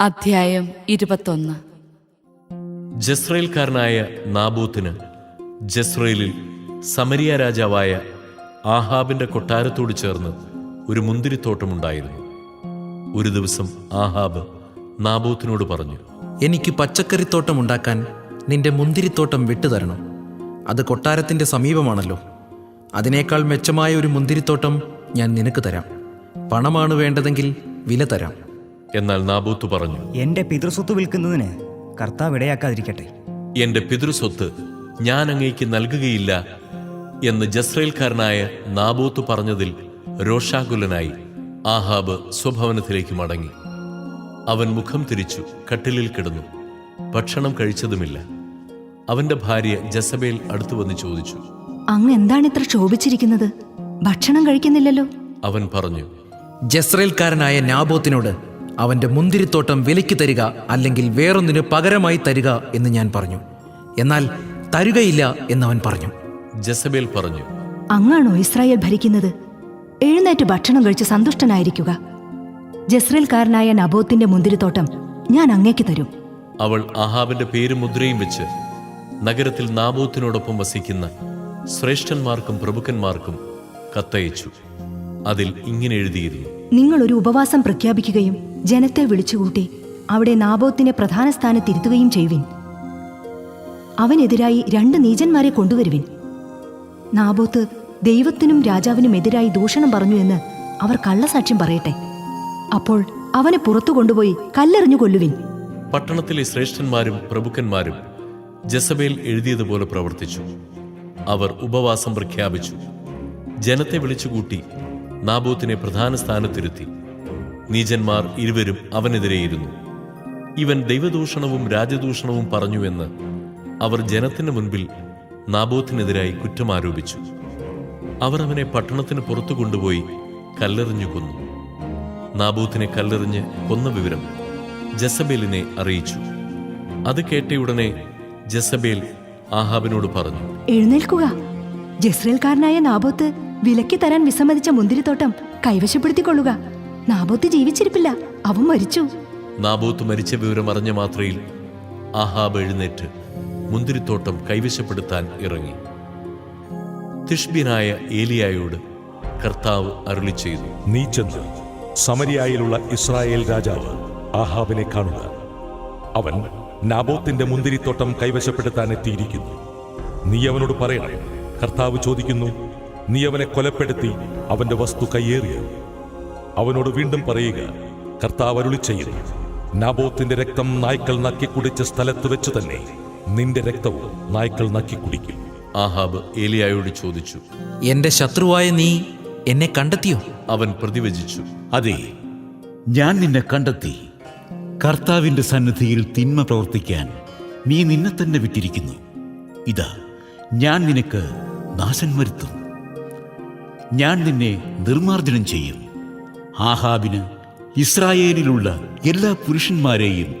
അധ്യായം ഇരുപത്തൊന്ന്. ജസ്രയേൽക്കാരനായ നാബൂത്തിന് ജസ്രയേലിൽ സമരിയ രാജാവായ ആഹാബിന്റെ കൊട്ടാരത്തോട് ചേർന്ന് ഒരു മുന്തിരിത്തോട്ടമുണ്ടായിരുന്നു. ഒരു ദിവസം ആഹാബ് നാബൂത്തിനോട് പറഞ്ഞു എനിക്ക് പച്ചക്കറിത്തോട്ടം ഉണ്ടാക്കാൻ നിന്റെ മുന്തിരിത്തോട്ടം വിട്ടുതരണം. അത് കൊട്ടാരത്തിന്റെ സമീപമാണല്ലോ. അതിനേക്കാൾ മെച്ചമായ ഒരു മുന്തിരിത്തോട്ടം ഞാൻ നിനക്ക് തരാം. പണമാണ് വേണ്ടതെങ്കിൽ വില തരാം. എന്നാൽ നാബൂത്ത് പറഞ്ഞു എന്റെ പിതൃസ്വത്ത് വിൽക്കുന്നതിന് കർത്താവ് ഇടയാക്കാതിരിക്കട്ടെ. എന്റെ പിതൃസ്വത്ത് ഞാൻ അങ്ങേക്ക് നൽകുകയില്ല എന്ന് ജസ്രയേൽക്കാരനായ നാബൂത്ത് പറഞ്ഞതിൽ രോഷാകുലനായി ആഹാബ് സ്വഭവനത്തിലേക്ക് മടങ്ങി. അവൻ മുഖം തിരിച്ചു കട്ടിലിൽ കിടന്നു. ഭക്ഷണം കഴിച്ചതുമില്ല. അവന്റെ ഭാര്യ ജസബേൽ അടുത്തു വന്ന് ചോദിച്ചു അങ്ങ് എന്താണ് ഇത്ര ക്ഷോഭിച്ചിരിക്കുന്നത്? ഭക്ഷണം കഴിക്കുന്നില്ലല്ലോ. അവൻ പറഞ്ഞു ജസ്രയേൽക്കാരനായ നാബോത്തിനോട് അവന്റെ മുന്തിരിത്തോട്ടം വിലയ്ക്ക് തരിക അല്ലെങ്കിൽ വേറൊന്നിന് പകരമായി തരിക എന്ന് ഞാൻ പറഞ്ഞു. എന്നാൽ തരുകയില്ല എന്നവൻ പറഞ്ഞു. ജസബേൽ പറഞ്ഞു അങ്ങാണോ ഇസ്രായേൽ ഭരിക്കുന്നത്? എഴുന്നേറ്റ് ഭക്ഷണം കഴിച്ച് സന്തുഷ്ടനായിരിക്കുക. ജസ്രേൽക്കാരനായ നബോത്തിന്റെ മുന്തിരിത്തോട്ടം ഞാൻ അങ്ങേക്ക് തരും. അവൾ അഹാബിന്റെ പേരും മുദ്രയും വെച്ച് നഗരത്തിൽ നാബൂത്തിനോടൊപ്പം വസിക്കുന്ന ശ്രേഷ്ഠന്മാർക്കും പ്രഭുക്കന്മാർക്കും കത്തയച്ചു. അതിൽ ഇങ്ങനെ എഴുതിയിരുന്നു. നിങ്ങൾ ഒരു ഉപവാസം പ്രഖ്യാപിക്കുകയും ജനത്തെ വിളിച്ചുകൂട്ടി അവിടെ നാബോത്തിനെ പ്രധാന സ്ഥാനത്തിരുത്തുകയും ചെയ്യുവിൻ അവനെതിരായി രണ്ട് നീചന്മാരെ കൊണ്ടുവരുവിൻ. നാബോത്ത് ദൈവത്തിനും രാജാവിനും എതിരായി ദൂഷണം പറഞ്ഞു എന്ന് അവർ കള്ളസാക്ഷ്യം പറയട്ടെ. അപ്പോൾ അവനെ പുറത്തു കൊണ്ടുപോയി കല്ലെറിഞ്ഞു കൊല്ലുവിൻ. പട്ടണത്തിലെ ശ്രേഷ്ഠന്മാരും പ്രഭുക്കന്മാരും ജസബേൽ എഴുതിയതുപോലെ പ്രവർത്തിച്ചു. അവർ ഉപവാസം പ്രഖ്യാപിച്ചു. ജനത്തെ വിളിച്ചുകൂട്ടി നാബൂത്തിനെ പ്രധാന സ്ഥാനത്തിരുത്തി. നീചന്മാർ ഇരുവരും അവനെതിരെയിരുന്നു. ഇവൻ ദൈവദൂഷണവും രാജദൂഷണവും പറഞ്ഞുവെന്ന് അവർ ജനത്തിന് മുൻപിൽ നാബോത്തിനെതിരായി കുറ്റമാരോപിച്ചു അവർ അവനെ പട്ടണത്തിന് പുറത്തു കൊണ്ടുപോയി കല്ലെറിഞ്ഞു കൊന്നു. നാബൂത്തിനെ കല്ലെറിഞ്ഞ് കൊന്ന വിവരം ജസബേലിനെ അറിയിച്ചു. അത് കേട്ടയുടനെ ജസബേൽ ആഹാബിനോട് പറഞ്ഞു എഴുന്നേൽക്കുക. ജസ്രേൽക്കാരനായ നാബോത്ത് വിലക്ക് തരാൻ വിസമ്മതിച്ച മുന്തിരിത്തോട്ടം കൈവശപ്പെടുത്തിക്കൊള്ളുക. നാബോത്ത് ജീവിച്ചിരിപ്പില്ല. അവൻ മരിച്ചു. നാബോത്ത് മരിച്ച വിവരം അറിഞ്ഞ മാത്രയിൽ ആഹാബ് എഴുന്നേറ്റ് മുന്തിരിത്തോട്ടം കൈവശപ്പെടുത്താൻ ഇറങ്ങി. തിഷ്ബിനായ ഏലിയായോട് കർത്താവ് അരുളി ചെയ്തു. നീ ചെന്ന് സമരിയായിലുള്ള ഇസ്രായേൽ രാജാവ് ആഹാബിനെ കാണുക. അവൻ നാബോത്തിന്റെ മുന്തിരിത്തോട്ടം കൈവശപ്പെടുത്താൻ എത്തിയിരിക്കുന്നു. നീ അവനോട് പറയണം. കർത്താവ് ചോദിക്കുന്നു നീ അവനെ കൊലപ്പെടുത്തി അവന്റെ വസ്തു കയ്യേറിയോ? അവനോട് വീണ്ടും പറയുക കർത്താവ് അരുളി ചെയ്യുന്നു നാബോത്തിന്റെ രക്തം നായ്ക്കൾ നക്കി കുടിച്ച സ്ഥലത്ത് വെച്ച് തന്നെ നിന്റെ രക്തവും നായ്ക്കൾ നക്കി കുടിക്കും. ആഹാബ് ഏലിയായോട് ചോദിച്ചു എന്റെ ശത്രുവായ നീ എന്നെ കണ്ടെത്തിയോ? അവൻ പ്രതിവചിച്ചു അതെ. ഞാൻ നിന്നെ കണ്ടെത്തി. കർത്താവിന്റെ സന്നിധിയിൽ തിന്മ പ്രവർത്തിക്കാൻ നീ നിന്നെ തന്നെ വിട്ടിരിക്കുന്നു. ഇതാ ഞാൻ നിനക്ക് നാശം വരുത്തും. ഞാൻ നിന്നെ നിർമാർജനം ചെയ്യും. ആഹാബിന് ഇസ്രായേലിലുള്ള എല്ലാ പുരുഷന്മാരെയും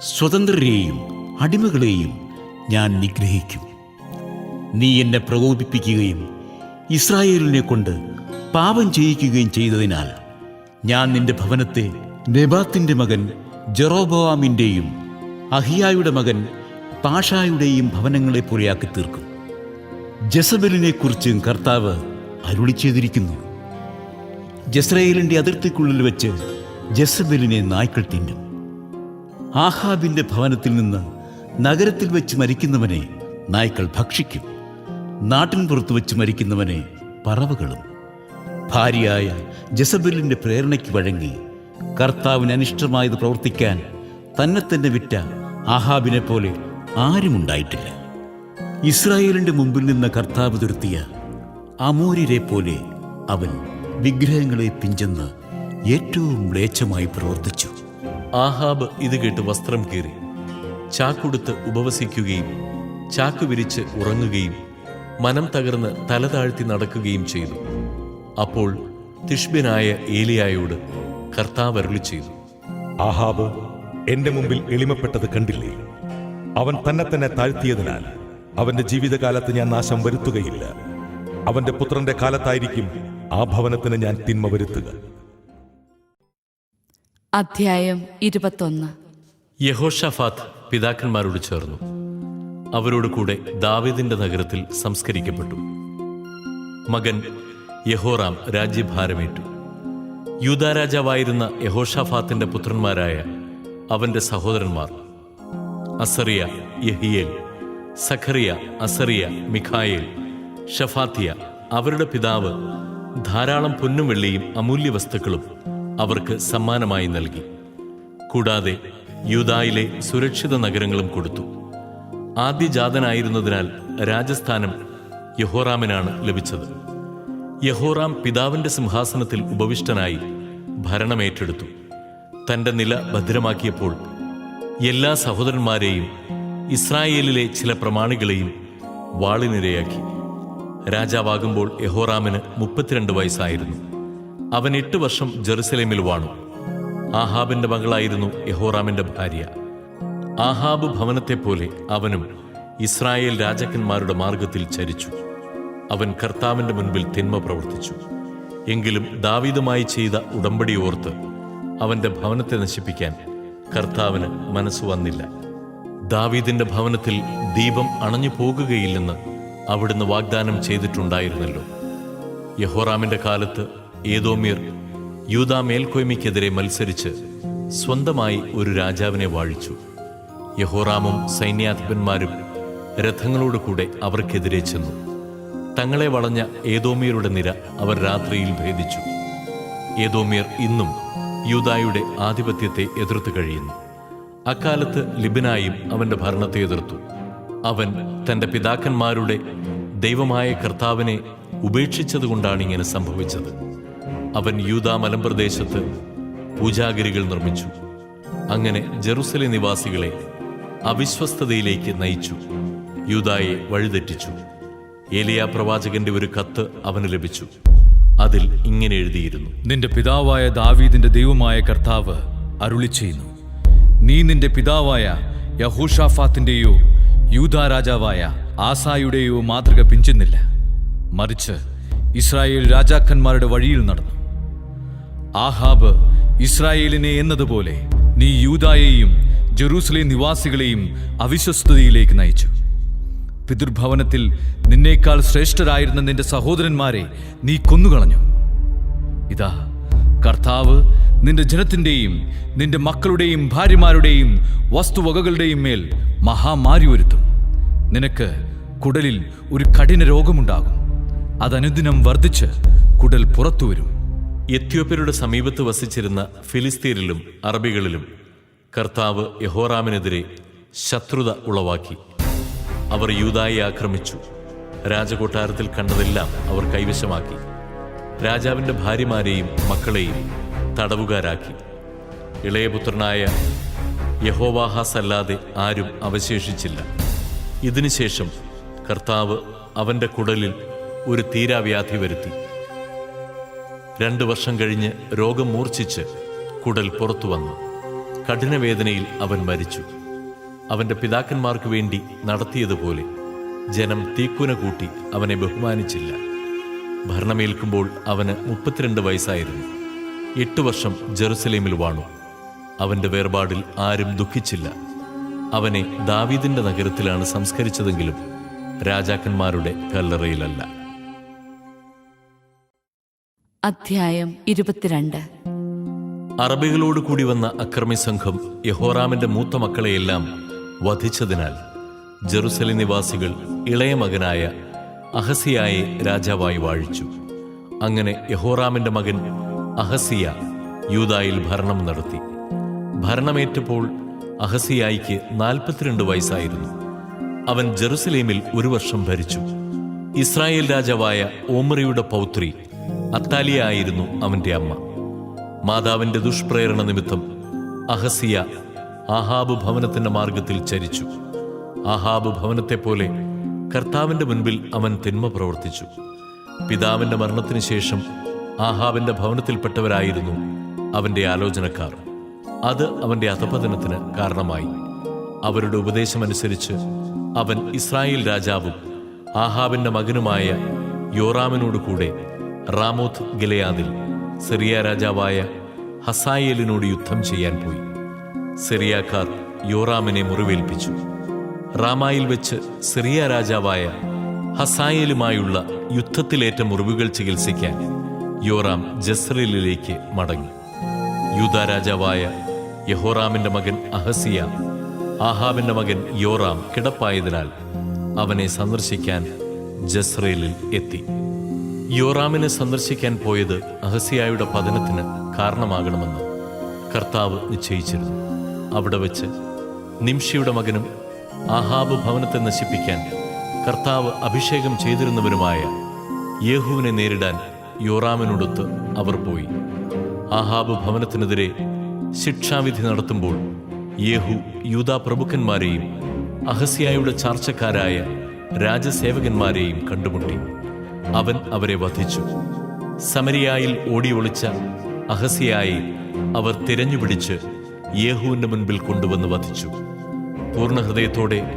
സ്വതന്ത്രരെയും അടിമകളെയും ഞാൻ നിഗ്രഹിക്കും. നീ എന്നെ പ്രകോപിപ്പിക്കുകയും ഇസ്രായേലിനെ കൊണ്ട് പാപം ചെയ്യിക്കുകയും ചെയ്തതിനാൽ ഞാൻ നിന്റെ ഭവനത്തെ നെബാത്തിന്റെ മകൻ ജെറോബോവാമിന്റെയും അഹിയായുടെ മകൻ പാഷായുടെയും ഭവനങ്ങളെ പോലെയാക്കി തീർക്കും. ജസബലിനെക്കുറിച്ചും കർത്താവ് അരുളി ചെയ്തിരിക്കുന്നു ജസ്രയേലിന്റെ അതിർത്തിക്കുള്ളിൽ വെച്ച് ജസബലിനെ നായ്ക്കൾ തിന്നും. ആഹാബിന്റെ ഭവനത്തിൽ നിന്ന് നഗരത്തിൽ വെച്ച് മരിക്കുന്നവനെ നായ്ക്കൾ ഭക്ഷിക്കും. നാട്ടിൻ പുറത്ത് വെച്ച് മരിക്കുന്നവനെ പറവകളും. ഭാര്യയായ ജസബലിന്റെ പ്രേരണയ്ക്ക് വഴങ്ങി കർത്താവിന് അനിഷ്ടമായത് പ്രവർത്തിക്കാൻ തന്നെ തന്നെ വിറ്റ ആഹാബിനെ പോലെ ആരുമുണ്ടായിട്ടില്ല. ഇസ്രായേലിന്റെ മുമ്പിൽ നിന്ന് കർത്താവ് തുരുത്തിയ അമൂര്യരെ പോലെ അവൻ വിഗ്രഹങ്ങളെ പിഞ്ചെന്ന് ഏറ്റവും മ്ലേച്ഛമായി പ്രവർത്തിച്ചു. ആഹാബ് ഇത് കേട്ട് വസ്ത്രം കീറി. ചാക്കുടുത്ത് ഉപവസിക്കുകയും ചാക്കു വിരിച്ച് ഉറങ്ങുകയും മനം തകർന്ന് തല താഴ്ത്തി നടക്കുകയും ചെയ്തു. അപ്പോൾ തിഷ്ബിനായ ഏലിയായോട് കർത്താവ് അരുളി ചെയ്തു. ആഹാബ് എന്റെ മുമ്പിൽ എളിമപ്പെട്ടത് കണ്ടില്ലേ? അവൻ തന്നെ തന്നെ താഴ്ത്തിയതിനാൽ അവന്റെ ജീവിതകാലത്ത് ഞാൻ നാശം വരുത്തുകയില്ല. അവന്റെ പുത്രന്റെ കാലത്തായിരിക്കും ആ ഭവനത്തിന് ഞാൻ തിന്മ വരുത്തുക. അധ്യായം ഇരുപത്തൊന്ന്. യഹോഷഫാത്ത് പിതാക്കന്മാരോട് ചേർന്നു. അവരോട് കൂടെ ദാവീദിന്റെ നഗരത്തിൽ സംസ്കരിക്കപ്പെട്ടു. മകൻ യഹോറാം രാജ്യഭാരമേറ്റു. യൂതാരാജാവായിരുന്ന യഹോഷഫാത്തിന്റെ പുത്രന്മാരായ അവന്റെ സഹോദരന്മാർ Azariah Jehiel Zechariah Azariah Michael Shephatiah അവരുടെ പിതാവ് ധാരാളം പൊന്നും വെള്ളിയും അമൂല്യ വസ്തുക്കളും അവർക്ക് സമ്മാനമായി നൽകി. കൂടാതെ യൂദായിലെ സുരക്ഷിത നഗരങ്ങളും കൊടുത്തു. ആദ്യജാതനായിരുന്നതിനാൽ രാജസ്ഥാനം യഹോറാമിനാണ് ലഭിച്ചത്. യഹോറാം പിതാവിന്റെ സിംഹാസനത്തിൽ ഉപവിഷ്ടനായി ഭരണമേറ്റെടുത്തു. തന്റെ നില ഭദ്രമാക്കിയപ്പോൾ എല്ലാ സഹോദരന്മാരെയും ഇസ്രായേലിലെ ചില പ്രമാണികളെയും വാളിനിരയാക്കി. രാജാവാകുമ്പോൾ യഹോറാമിന് മുപ്പത്തിരണ്ട് വയസ്സായിരുന്നു. അവൻ എട്ട് വർഷം ജെറുസലേമിൽ വാണു. ആഹാബിന്റെ മകളായിരുന്നു യഹോറാമിന്റെ ഭാര്യ. ആഹാബ് ഭവനത്തെപ്പോലെ അവനും ഇസ്രായേൽ രാജാക്കന്മാരുടെ മാർഗത്തിൽ ചരിച്ചു. അവൻ കർത്താവിന്റെ മുൻപിൽ തിന്മ പ്രവർത്തിച്ചു. എങ്കിലും ദാവീദുമായി ചെയ്ത ഉടമ്പടി ഓർത്ത് അവന്റെ ഭവനത്തെ നശിപ്പിക്കാൻ കർത്താവിന് മനസ്സ് വന്നില്ല. ദാവീദിന്റെ ഭവനത്തിൽ ദീപം അണഞ്ഞു പോകുകയില്ലെന്ന് അവിടുന്ന് വാഗ്ദാനം ചെയ്തിട്ടുണ്ടായിരുന്നല്ലോ. യഹോറാമിന്റെ കാലത്ത് ഏതോമിയർ യൂദാ മേൽക്കോയ്മയ്ക്കെതിരെ മത്സരിച്ച് സ്വന്തമായി ഒരു രാജാവിനെ വാഴിച്ചു. യഹോറാമും സൈന്യാധിപന്മാരും രഥങ്ങളോട് കൂടെ അവർക്കെതിരെ ചെന്നു. തങ്ങളെ വളഞ്ഞ ഏതോമിയരുടെ നിര അവർ രാത്രിയിൽ ഭേദിച്ചു. ഏതോമിയർ ഇന്നും യൂതായുടെ ആധിപത്യത്തെ എതിർത്ത് കഴിയുന്നു. അക്കാലത്ത് ലിബിനായും അവന്റെ ഭരണത്തെ എതിർത്തു. അവൻ തന്റെ പിതാക്കന്മാരുടെ ദൈവമായ കർത്താവിനെ ഉപേക്ഷിച്ചതുകൊണ്ടാണ് ഇങ്ങനെ സംഭവിച്ചത്. അവൻ യൂദാ മലമ്പ്രദേശത്ത് പൂജാഗിരികൾ നിർമ്മിച്ചു. അങ്ങനെ ജെറുസലേം നിവാസികളെ അവിശ്വസ്തതയിലേക്ക് നയിച്ചു. യൂതായെ വഴിതെറ്റിച്ചു. ഏലിയ പ്രവാചകന്റെ ഒരു കത്ത് അവന് ലഭിച്ചു. അതിൽ ഇങ്ങനെ എഴുതിയിരുന്നു. നിന്റെ പിതാവായ ദാവീദിന്റെ ദൈവമായ കർത്താവ് അരുളി ചെയ്യുന്നു നീ നിന്റെ പിതാവായ യഹൂഷാഫാത്തിന്റെയോ യൂദാ രാജാവായ ആസായുടെയോ മാതൃക പിഞ്ചുന്നില്ല. മറിച്ച് ഇസ്രായേൽ രാജാക്കന്മാരുടെ വഴിയിൽ നടന്നു. ആഹാബ് ഇസ്രായേലിനെ എന്നതുപോലെ നീ യൂതായെയും ജെറൂസലേം നിവാസികളെയും അവിശ്വസ്തതയിലേക്ക് നയിച്ചു. പിതൃഭവനത്തിൽ നിന്നേക്കാൾ ശ്രേഷ്ഠരായിരുന്ന നിന്റെ സഹോദരന്മാരെ നീ കൊന്നുകളഞ്ഞു. ഇതാ കർത്താവ് നിന്റെ ജനത്തിന്റെയും നിന്റെ മക്കളുടെയും ഭാര്യമാരുടെയും വസ്തുവകകളുടെയും മേൽ മഹാമാരി വരുത്തും നിനക്ക് കുടലിൽ ഒരു കഠിന രോഗമുണ്ടാകും. അതനുദിനം വർദ്ധിച്ച് കുടൽ പുറത്തു വരും എത്യോപ്യരുടെ സമീപത്ത് വസിച്ചിരുന്ന ഫിലിസ്തീനിലും അറബികളിലും കർത്താവ് യഹോറാമിനെതിരെ ശത്രുത ഉളവാക്കി. അവർ യൂതായെ ആക്രമിച്ചു. രാജകൊട്ടാരത്തിൽ കണ്ടതെല്ലാം അവർ കൈവശമാക്കി. രാജാവിന്റെ ഭാര്യമാരെയും മക്കളെയും തടവുകാരാക്കി. ഇളയപുത്രനായ യഹോവാഹാസ് അല്ലാതെ ആരും അവശേഷിച്ചില്ല. ഇതിനുശേഷം കർത്താവ് അവന്റെ കുടലിൽ ഒരു തീരാവ്യാധി വരുത്തി. രണ്ട് വർഷം കഴിഞ്ഞ് രോഗം മൂർച്ഛിച്ച് കുടൽ പുറത്തു വന്നു. കഠിനവേദനയിൽ അവൻ മരിച്ചു. അവന്റെ പിതാക്കന്മാർക്ക് വേണ്ടി നടത്തിയതുപോലെ ജനം തീക്കുന കൂട്ടി അവനെ ബഹുമാനിച്ചില്ല. ഭരണമേൽക്കുമ്പോൾ അവന് മുപ്പത്തിരണ്ട് വയസ്സായിരുന്നു. എട്ട് വർഷം ജെറുസലേമിൽ വാണു. അവന്റെ വേർപാടിൽ ആരും ദുഃഖിച്ചില്ല. അവനെ ദാവീദിന്റെ നഗരത്തിലാണ് സംസ്കരിച്ചതെങ്കിലും രാജാക്കന്മാരുടെ കല്ലറയിലല്ല. അധ്യായം ഇരുപത്തിരണ്ട്. അറബികളോട് കൂടി വന്ന അക്രമി സംഘം യഹോറാമിന്റെ മൂത്ത മക്കളെയെല്ലാം വധിച്ചതിനാൽ ജെറുസലേം നിവാസികൾ ഇളയ മകനായ അഹസിയായെ രാജാവായി വാഴിച്ചു. അങ്ങനെ യഹോറാമിന്റെ മകൻ അഹസിയ യൂതായിൽ ഭരണം നടത്തി. ഭരണമേറ്റപ്പോൾ അഹസിയായിക്ക് നാൽപ്പത്തിരണ്ട് വയസ്സായിരുന്നു. അവൻ ജെറുസലേമിൽ ഒരു വർഷം ഭരിച്ചു. ഇസ്രായേൽ രാജാവായ ഓമറിയുടെ പൗത്രി അത്താലിയ ആയിരുന്നു അവന്റെ അമ്മ. മാതാവിന്റെ ദുഷ്പ്രേരണ നിമിത്തം അഹസിയ ആഹാബ് ഭവനത്തിന്റെ മാർഗത്തിൽ ചരിച്ചു. ആഹാബ് ഭവനത്തെ പോലെ കർത്താവിന്റെ മുൻപിൽ അവൻ തിന്മ പ്രവർത്തിച്ചു. പിതാവിന്റെ മരണത്തിന് ശേഷം ആഹാബിന്റെ ഭവനത്തിൽപ്പെട്ടവരായിരുന്നു അവന്റെ ആലോചനക്കാർ. അത് അവന്റെ അധപതനത്തിന് കാരണമായി. അവരുടെ ഉപദേശമനുസരിച്ച് അവൻ ഇസ്രായേൽ രാജാവും ആഹാബിന്റെ മകനുമായ യോറാമിനോട് കൂടെ റാമോത്ത് ഗിലയാദിൽ സിറിയ രാജാവായ ഹസായേലിനോട് യുദ്ധം ചെയ്യാൻ പോയി. സിറിയാക്കാർ യോറാമിനെ മുറിവേൽപ്പിച്ചു. റാമായിൽ വെച്ച് സിറിയ രാജാവായ ഹസായേലുമായുള്ള യുദ്ധത്തിലേറ്റ മുറിവുകൾ ചികിത്സിക്കാൻ യോറാം ജസ്രലിലേക്ക് മടങ്ങി. യൂത രാജാവായ യഹോറാമിന്റെ മകൻ അഹസിയ. ആഹാബിന്റെ മകൻ യോറാം കിടപ്പായതിനാൽ അവനെ സന്ദർശിക്കാൻ ജസ്രേലിൽ എത്തി. യോറാമിനെ സന്ദർശിക്കാൻ പോയത് അഹസിയായുടെ പതനത്തിന് കാരണമാകണമെന്ന് കർത്താവ് നിശ്ചയിച്ചിരുന്നു. അവിടെ വെച്ച് നിംഷിയുടെ മകനും ആഹാബ് ഭവനത്തെ നശിപ്പിക്കാൻ കർത്താവ് അഭിഷേകം ചെയ്തിരുന്നവരുമായ യേഹുവിനെ നേരിടാൻ യോറാമിനോടൊത്ത് അവർ പോയി. ആഹാബ് ഭവനത്തിനെതിരെ ശിക്ഷാവിധി നടത്തുമ്പോൾ യേഹു യൂതാ പ്രഭുക്കന്മാരെയും അഹസ്യായുടെ ചാർച്ചക്കാരായ രാജസേവകന്മാരെയും കണ്ടുമുട്ടി. അവൻ അവരെ വധിച്ചു. സമരിയായിൽ ഓടി ഒളിച്ച അഹസ്യായി അവർ തിരഞ്ഞുപിടിച്ച് യേഹുവിന്റെ മുൻപിൽ കൊണ്ടുവന്ന് വധിച്ചു. പൂർണഹൃദയത്തോടെ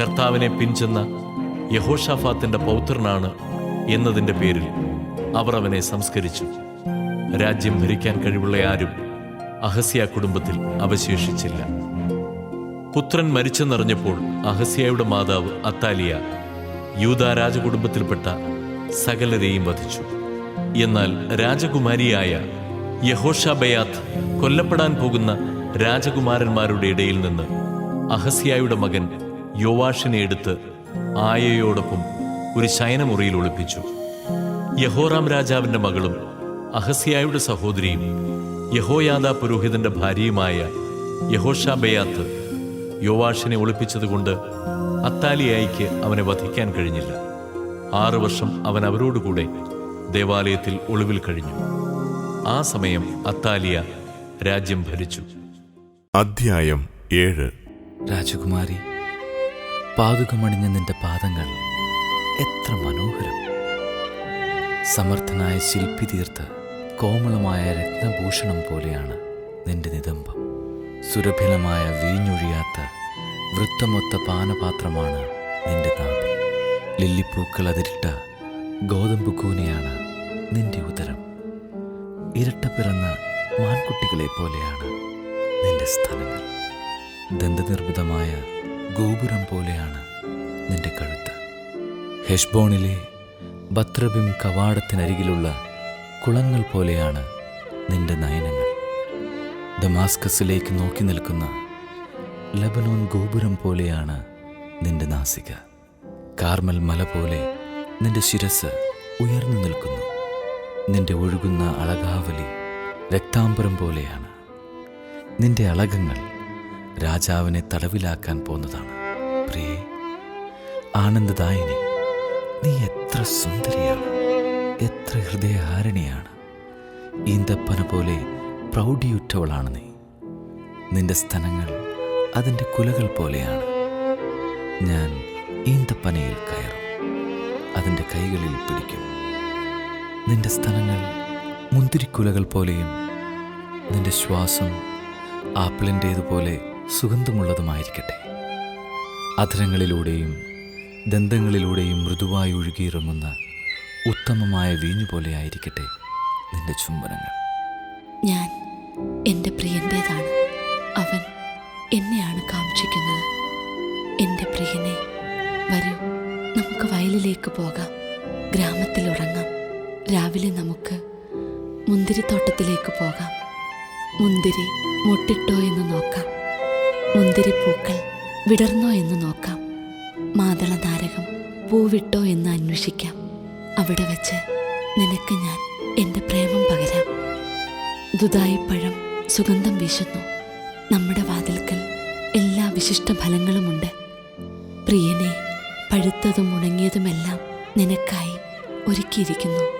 കർത്താവിനെ പിഞ്ചെന്ന യഹോഷാഫാത്തിന്റെ പൗത്രനാണ് എന്നതിന്റെ പേരിൽ അവർ അവനെ സംസ്കരിച്ചു. രാജ്യം ഭരിക്കാൻ കഴിവുള്ള ആരും അഹസ്യ കുടുംബത്തിൽ അവശേഷിച്ചില്ല. പുത്രൻ മരിച്ചെന്നറിഞ്ഞപ്പോൾ അഹസ്യയുടെ മാതാവ് അത്താലിയ യൂത രാജകുടുംബത്തിൽപ്പെട്ട സകലരെയും വധിച്ചു. എന്നാൽ രാജകുമാരിയായ യഹോഷാബയാത്ത് കൊല്ലപ്പെടാൻ പോകുന്ന രാജകുമാരന്മാരുടെ ഇടയിൽ നിന്ന് അഹസ്യായുടെ മകൻ യോവാഷിനെ എടുത്ത് ആയയോടൊപ്പം ഒരു ശയനമുറിയിൽ ഒളിപ്പിച്ചു. യഹോറാം രാജാവിന്റെ മകളും അഹസ്യായുടെ സഹോദരിയും യഹോയാദ പുരോഹിതന്റെ ഭാര്യയുമായ യഹോഷാബയാത്ത് യോവാഷിനെ ഒളിപ്പിച്ചതുകൊണ്ട് അത്താലിയായിക്ക് അവനെ വധിക്കാൻ കഴിഞ്ഞില്ല. ആറു വർഷം അവൻ അവരോടുകൂടെ ദേവാലയത്തിൽ ഒളിവിൽ കഴിഞ്ഞു. ആ സമയം അത്താലിയ രാജ്യം ഭരിച്ചു. അധ്യായം ഏഴ്. രാജകുമാരി പാതുകമണിഞ്ഞ നിന്റെ പാദങ്ങൾ എത്ര മനോഹരം. സമർത്ഥനായ ശില്പി തീർത്ത കോമളമായ രത്നഭൂഷണം പോലെയാണ് നിന്റെ നിതംബം. സുരഭിലമായ വീഞ്ഞൊഴിയാത്ത വൃത്തമൊത്ത പാനപാത്രമാണ് നിന്റെ നാഭി ലില്ലിപ്പൂക്കൾ അതിരിട്ട ഗോതമ്പ് കൂനയാണ് നിന്റെ ഉദരം. ഇരട്ട പിറന്ന മാൻകുട്ടികളെ പോലെയാണ് നിന്റെ സ്ഥലങ്ങൾ. ദന്തനിർമ്മിതമായ ഗോപുരം പോലെയാണ് നിന്റെ കഴുത്ത്. ഹെഷ്ബോണിലെ ബത്രബിം കവാടത്തിനരികിലുള്ള കുളങ്ങൾ പോലെയാണ് നിന്റെ നയനങ്ങൾ. ദമാസ്കസിലേക്ക് നോക്കി നിൽക്കുന്ന ലബനോൻ ഗോപുരം പോലെയാണ് നിന്റെ നാസിക. കാർമൽ മല പോലെ നിന്റെ ശിരസ് ഉയർന്നു നിൽക്കുന്നു. നിന്റെ ഒഴുകുന്ന അളകാവലി രക്താംബരം പോലെയാണ്. നിന്റെ അളകങ്ങൾ രാജാവിനെ തടവിലാക്കാൻ പോന്നതാണ്. പ്രിയേ ആനന്ദദായിനി നീ എത്ര സുന്ദരിയാണ്. എത്ര ഹൃദയഹാരിണിയാണ്. ഈന്തപ്പന പോലെ പ്രൗഢിയുറ്റവളാണ് നീ. നിന്റെ സ്ഥലങ്ങൾ അതിന്റെ കുലകൾ പോലെയാണ്. ഞാൻ ഈന്തപ്പനയിൽ കയറും. അതിന്റെ കൈകളിൽ പിടിക്കും. നിന്റെ സ്ഥലങ്ങൾ മുന്തിരിക്കുലകൾ പോലെയും നിന്റെ ശ്വാസം ആപ്പിളിന്റേതുപോലെ സുഗന്ധമുള്ളതുമായിരിക്കട്ടെ. അധരങ്ങളിലൂടെയും ദന്തങ്ങളിലൂടെയും മൃദുവായി ഒഴുകിയിറങ്ങുന്ന ഉത്തമമായ വീഞ്ഞു പോലെ ആയിരിക്കട്ടെ നിന്റെ ചുംബനങ്ങൾ. ഞാൻ എന്റെ പ്രിയന്റേതാണ് അവൻ എന്നെയാണ് കാക്ഷിക്കുന്നത് എന്റെ പ്രിയനെ വരൂ നമുക്ക് വയലിലേക്ക് പോകാം. ഗ്രാമത്തിൽ ഉറങ്ങാം. രാവിലെ നമുക്ക് മുന്തിരിത്തോട്ടത്തിലേക്ക് പോകാം. മുന്തിരി മുട്ടിട്ടോ എന്ന് നോക്കാം. മുന്തിരി പൂക്കൾ വിടർന്നോ എന്ന് നോക്കാം. മാതളനാരകം പൂവിട്ടോ എന്ന് അന്വേഷിക്കാം. അവിടെ വെച്ച് നിനക്ക് ഞാൻ എന്റെ പ്രേമം പകരാം. ദുതായിപ്പഴം സുഗന്ധം വീശുന്നു. നമ്മുടെ വാതിൽക്കൽ എല്ലാ വിശിഷ്ട ഫലങ്ങളുമുണ്ട്. പ്രിയനെ പഴുത്തതും ഉണങ്ങിയതുമെല്ലാം നിനക്കായി ഒരുക്കിയിരിക്കുന്നു.